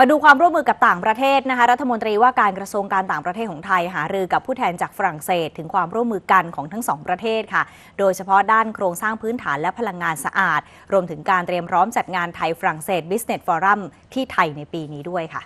มาดูความร่วมมือกับต่างประเทศนะคะรัฐมนตรีว่าการกระทรวงการต่างประเทศของไทยหารือกับผู้แทนจากฝรั่งเศส ถึงความร่วมมือกันของทั้งสองประเทศค่ะ โดยเฉพาะด้านโครงสร้างพื้นฐานและพลังงานสะอาด รวมถึงการเตรียมพร้อมจัดงานไทยฝรั่งเศส Business Forum ที่ไทยในปีนี้ด้วยค่ะ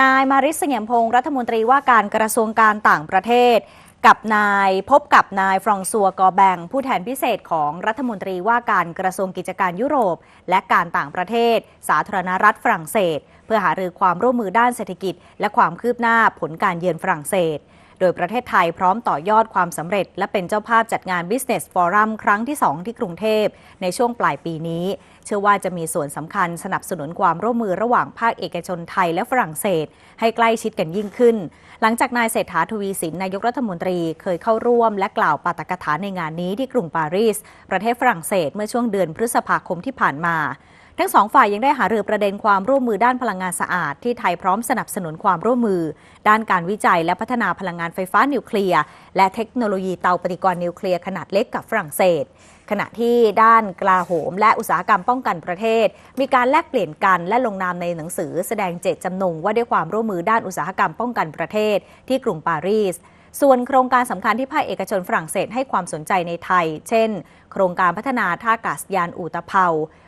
นายมาริสเสงี่ยมพงศ์รัฐมนตรีว่าการกระทรวงการต่างประเทศ กับนายพบกับนายฟรองซัวกอแบง ผู้แทนพิเศษของรัฐมนตรีว่าการกระทรวงกิจการยุโรป และการต่างประเทศ สาธารณรัฐฝรั่งเศส เพื่อหารือความร่วมมือด้านเศรษฐกิจ และความคืบหน้าผลการเยือนฝรั่งเศส โดยประเทศไทยพร้อมต่อยอดความสำเร็จ และเป็นเจ้าภาพจัดงาน Business Forum ครั้งที่ 2 ที่กรุงเทพ ในช่วงปลายปีนี้ เชื่อว่าจะมีส่วนสำคัญสนับสนุนความร่วมมือระหว่างภาคเอกชนไทยและฝรั่งเศส ให้ใกล้ชิดกันยิ่งขึ้น หลังจากนายเศรษฐาทวีสินนายกรัฐมนตรีเคยเข้าร่วม และกล่าวปาฐกถาในงานนี้ที่กรุงปารีส ประเทศฝรั่งเศสเมื่อช่วงเดือนพฤษภาคมที่ผ่านมา ทั้งสองฝ่ายยังได้หารือประเด็นความร่วมมือด้านพลังงานสะอาด ที่ไทยพร้อมสนับสนุนความร่วมมือ ด้านการวิจัยและพัฒนาพลังงานไฟฟ้านิวเคลียร์และเทคโนโลยีเตาปฏิกรณ์นิวเคลียร์ขนาดเล็กกับฝรั่งเศส ขณะที่ด้านกลาโหม และอุตสาหกรรมป้องกันประเทศ มีการแลกเปลี่ยนกันและลงนามในหนังสือ แสดงเจตจำนงว่าด้วยความร่วมมือด้านอุตสาหกรรมป้องกันประเทศ ที่กรุงปารีส ส่วนโครงการสำคัญที่ภาคเอกชนฝรั่งเศสให้ความสนใจในไทย เช่น โครงการพัฒนาท่าอากาศยานอูตะเภา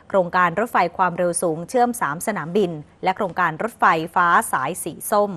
โครงการรถไฟความเร็วสูงเชื่อม 3 สนามบิน และโครงการรถไฟฟ้าสายสีส้ม